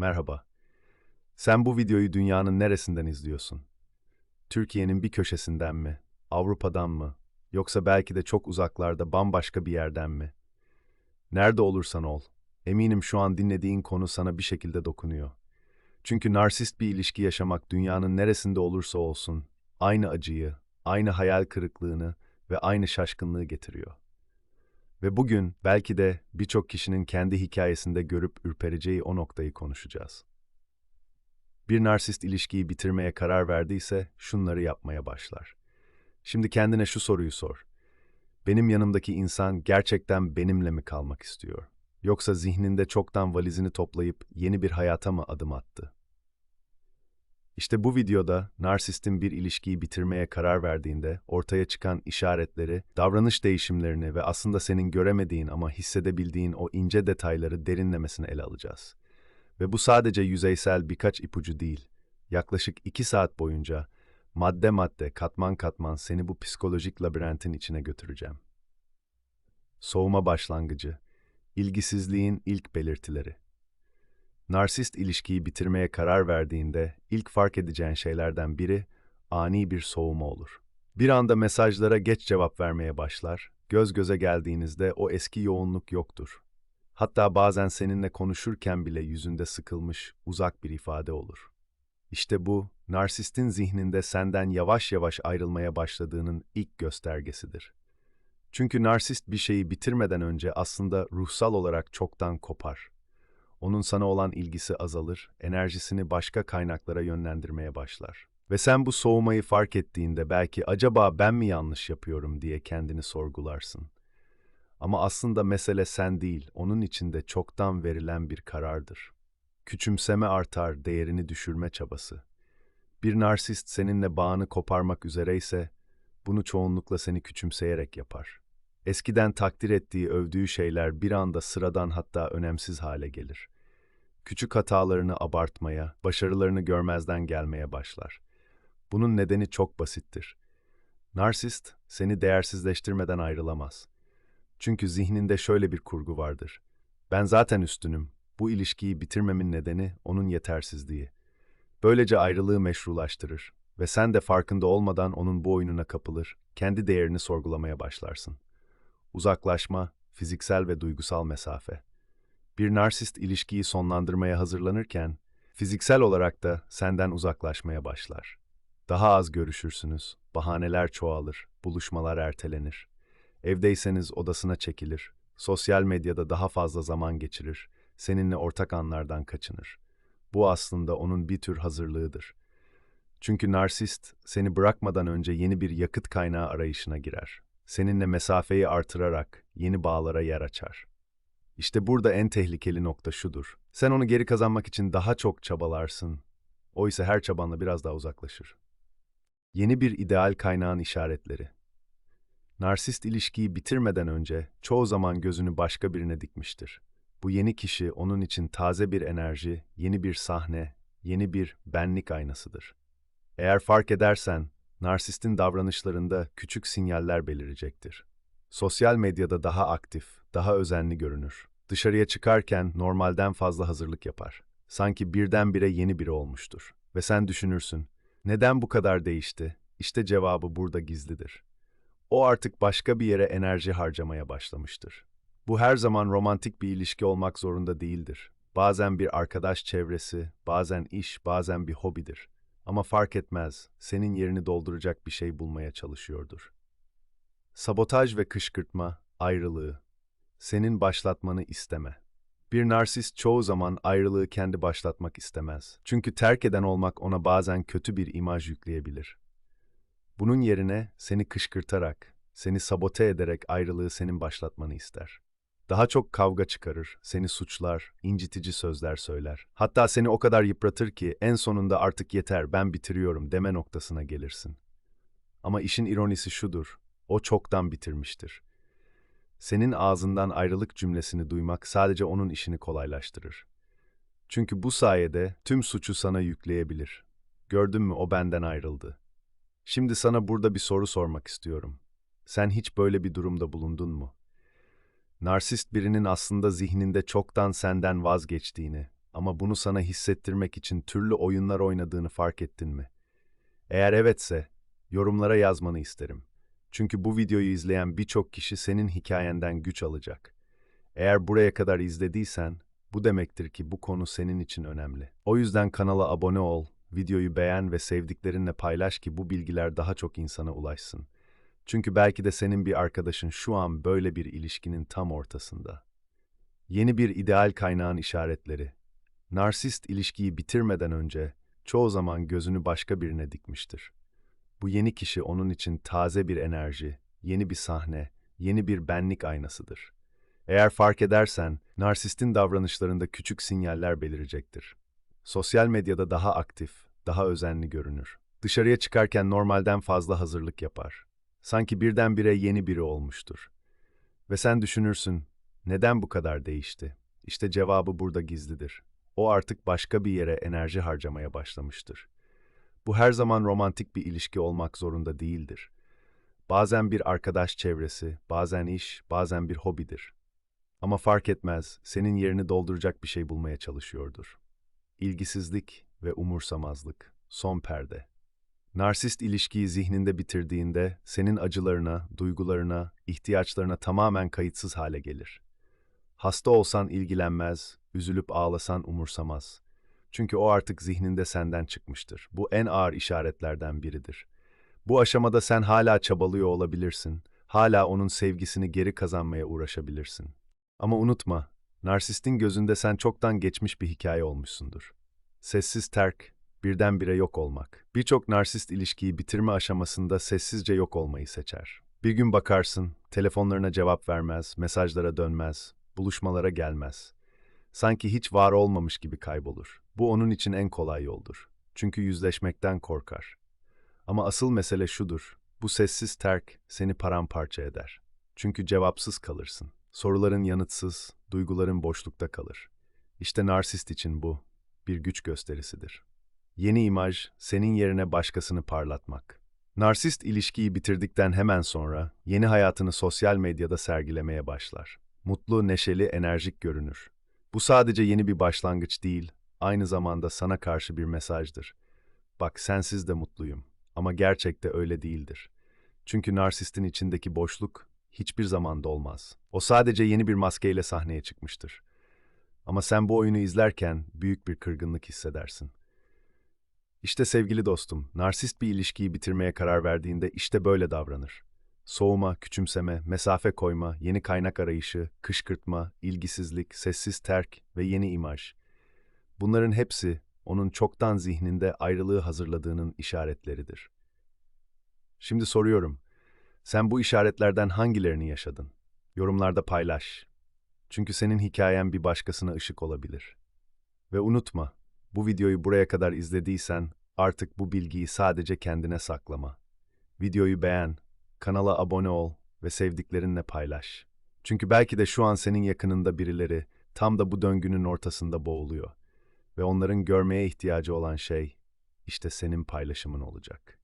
Merhaba. Sen bu videoyu dünyanın neresinden izliyorsun? Türkiye'nin bir köşesinden mi? Avrupa'dan mı? Yoksa belki de çok uzaklarda bambaşka bir yerden mi? Nerede olursan ol, eminim şu an dinlediğin konu sana bir şekilde dokunuyor. Çünkü narsist bir ilişki yaşamak dünyanın neresinde olursa olsun aynı acıyı, aynı hayal kırıklığını ve aynı şaşkınlığı getiriyor. Ve bugün belki de birçok kişinin kendi hikayesinde görüp ürpereceği o noktayı konuşacağız. Bir narsist ilişkiyi bitirmeye karar verdiyse şunları yapmaya başlar. Şimdi kendine şu soruyu sor. Benim yanımdaki insan gerçekten benimle mi kalmak istiyor? Yoksa zihninde çoktan valizini toplayıp yeni bir hayata mı adım attı? İşte bu videoda narsistin bir ilişkiyi bitirmeye karar verdiğinde ortaya çıkan işaretleri, davranış değişimlerini ve aslında senin göremediğin ama hissedebildiğin o ince detayları derinlemesine ele alacağız. Ve bu sadece yüzeysel birkaç ipucu değil. Yaklaşık iki saat boyunca madde madde, katman katman seni bu psikolojik labirentin içine götüreceğim. Soğuma başlangıcı, ilgisizliğin ilk belirtileri. Narsist ilişkiyi bitirmeye karar verdiğinde ilk fark edeceğin şeylerden biri ani bir soğuma olur. Bir anda mesajlara geç cevap vermeye başlar, göz göze geldiğinizde o eski yoğunluk yoktur. Hatta bazen seninle konuşurken bile yüzünde sıkılmış, uzak bir ifade olur. İşte bu, narsistin zihninde senden yavaş yavaş ayrılmaya başladığının ilk göstergesidir. Çünkü narsist bir şeyi bitirmeden önce aslında ruhsal olarak çoktan kopar. Onun sana olan ilgisi azalır, enerjisini başka kaynaklara yönlendirmeye başlar. Ve sen bu soğumayı fark ettiğinde belki acaba ben mi yanlış yapıyorum diye kendini sorgularsın. Ama aslında mesele sen değil, onun içinde çoktan verilen bir karardır. Küçümseme artar, değerini düşürme çabası. Bir narsist seninle bağını koparmak üzereyse, bunu çoğunlukla seni küçümseyerek yapar. Eskiden takdir ettiği, övdüğü şeyler bir anda sıradan hatta önemsiz hale gelir. Küçük hatalarını abartmaya, başarılarını görmezden gelmeye başlar. Bunun nedeni çok basittir. Narsist, seni değersizleştirmeden ayrılamaz. Çünkü zihninde şöyle bir kurgu vardır. Ben zaten üstünüm, bu ilişkiyi bitirmemin nedeni onun yetersizliği. Böylece ayrılığı meşrulaştırır ve sen de farkında olmadan onun bu oyununa kapılır, kendi değerini sorgulamaya başlarsın. Uzaklaşma, fiziksel ve duygusal mesafe. Bir narsist ilişkiyi sonlandırmaya hazırlanırken, fiziksel olarak da senden uzaklaşmaya başlar. Daha az görüşürsünüz, bahaneler çoğalır, buluşmalar ertelenir. Evdeyseniz odasına çekilir, sosyal medyada daha fazla zaman geçirir, seninle ortak anlardan kaçınır. Bu aslında onun bir tür hazırlığıdır. Çünkü narsist seni bırakmadan önce yeni bir yakıt kaynağı arayışına girer. Seninle mesafeyi artırarak yeni bağlara yer açar. İşte burada en tehlikeli nokta şudur. Sen onu geri kazanmak için daha çok çabalarsın. O ise her çabanla biraz daha uzaklaşır. Yeni bir ideal kaynağın işaretleri. Narsist ilişkiyi bitirmeden önce çoğu zaman gözünü başka birine dikmiştir. Bu yeni kişi onun için taze bir enerji, yeni bir sahne, yeni bir benlik aynasıdır. Eğer fark edersen, narsistin davranışlarında küçük sinyaller belirecektir. Sosyal medyada daha aktif, daha özenli görünür. Dışarıya çıkarken normalden fazla hazırlık yapar. Sanki birdenbire yeni biri olmuştur. Ve sen düşünürsün, neden bu kadar değişti? İşte cevabı burada gizlidir. O artık başka bir yere enerji harcamaya başlamıştır. Bu her zaman romantik bir ilişki olmak zorunda değildir. Bazen bir arkadaş çevresi, bazen iş, bazen bir hobidir. Ama fark etmez, senin yerini dolduracak bir şey bulmaya çalışıyordur. Sabotaj ve kışkırtma, ayrılığı. Senin başlatmanı isteme. Bir narsist çoğu zaman ayrılığı kendi başlatmak istemez. Çünkü terk eden olmak ona bazen kötü bir imaj yükleyebilir. Bunun yerine seni kışkırtarak, seni sabote ederek ayrılığı senin başlatmanı ister. Daha çok kavga çıkarır, seni suçlar, incitici sözler söyler. Hatta seni o kadar yıpratır ki en sonunda artık yeter ben bitiriyorum deme noktasına gelirsin. Ama işin ironisi şudur, o çoktan bitirmiştir. Senin ağzından ayrılık cümlesini duymak sadece onun işini kolaylaştırır. Çünkü bu sayede tüm suçu sana yükleyebilir. Gördün mü o benden ayrıldı. Şimdi sana burada bir soru sormak istiyorum. Sen hiç böyle bir durumda bulundun mu? Narsist birinin aslında zihninde çoktan senden vazgeçtiğini Ama bunu sana hissettirmek için türlü oyunlar oynadığını fark ettin mi? Eğer evetse, yorumlara yazmanı isterim. Çünkü bu videoyu izleyen birçok kişi senin hikayenden güç alacak. Eğer buraya kadar izlediysen, bu demektir ki bu konu senin için önemli. O yüzden kanala abone ol, videoyu beğen ve sevdiklerinle paylaş ki bu bilgiler daha çok insana ulaşsın. Çünkü belki de senin bir arkadaşın şu an böyle bir ilişkinin tam ortasında. Yeni bir ideal kaynağın işaretleri. Narsist ilişkiyi bitirmeden önce çoğu zaman gözünü başka birine dikmiştir. Bu yeni kişi onun için taze bir enerji, yeni bir sahne, yeni bir benlik aynasıdır. Eğer fark edersen, narsistin davranışlarında küçük sinyaller belirecektir. Sosyal medyada daha aktif, daha özenli görünür. Dışarıya çıkarken normalden fazla hazırlık yapar. Sanki birdenbire yeni biri olmuştur. Ve sen düşünürsün, neden bu kadar değişti? İşte cevabı burada gizlidir. O artık başka bir yere enerji harcamaya başlamıştır. Bu her zaman romantik bir ilişki olmak zorunda değildir. Bazen bir arkadaş çevresi, bazen iş, bazen bir hobidir. Ama fark etmez, senin yerini dolduracak bir şey bulmaya çalışıyordur. İlgisizlik ve umursamazlık, son perde. Narsist ilişkiyi zihninde bitirdiğinde senin acılarına, duygularına, ihtiyaçlarına tamamen kayıtsız hale gelir. Hasta olsan ilgilenmez, üzülüp ağlasan umursamaz. Çünkü o artık zihninde senden çıkmıştır. Bu en ağır işaretlerden biridir. Bu aşamada sen hala çabalıyor olabilirsin. Hala onun sevgisini geri kazanmaya uğraşabilirsin. Ama unutma, narsistin gözünde sen çoktan geçmiş bir hikaye olmuşsundur. Sessiz terk, birdenbire yok olmak. Birçok narsist ilişkiyi bitirme aşamasında sessizce yok olmayı seçer. Bir gün bakarsın, telefonlarına cevap vermez, mesajlara dönmez, buluşmalara gelmez. Sanki hiç var olmamış gibi kaybolur. Bu onun için en kolay yoldur. Çünkü yüzleşmekten korkar. Ama asıl mesele şudur. Bu sessiz terk seni paramparça eder. Çünkü cevapsız kalırsın. Soruların yanıtsız, duyguların boşlukta kalır. İşte narsist için bu bir güç gösterisidir. Yeni imaj, senin yerine başkasını parlatmak. Narsist ilişkiyi bitirdikten hemen sonra yeni hayatını sosyal medyada sergilemeye başlar. Mutlu, neşeli, enerjik görünür. Bu sadece yeni bir başlangıç değil, aynı zamanda sana karşı bir mesajdır. Bak sensiz de mutluyum ama gerçekte öyle değildir. Çünkü narsistin içindeki boşluk hiçbir zaman dolmaz. O sadece yeni bir maskeyle sahneye çıkmıştır. Ama sen bu oyunu izlerken büyük bir kırgınlık hissedersin. İşte sevgili dostum, narsist bir ilişkiyi bitirmeye karar verdiğinde işte böyle davranır. Soğuma, küçümseme, mesafe koyma, yeni kaynak arayışı, kışkırtma, ilgisizlik, sessiz terk ve yeni imaj. Bunların hepsi onun çoktan zihninde ayrılığı hazırladığının işaretleridir. Şimdi soruyorum, sen bu işaretlerden hangilerini yaşadın? Yorumlarda paylaş. Çünkü senin hikayen bir başkasına ışık olabilir. Ve unutma, bu videoyu buraya kadar izlediysen artık bu bilgiyi sadece kendine saklama. Videoyu beğen, kanala abone ol ve sevdiklerinle paylaş. Çünkü belki de şu an senin yakınında birileri tam da bu döngünün ortasında boğuluyor ve onların görmeye ihtiyacı olan şey işte senin paylaşımın olacak.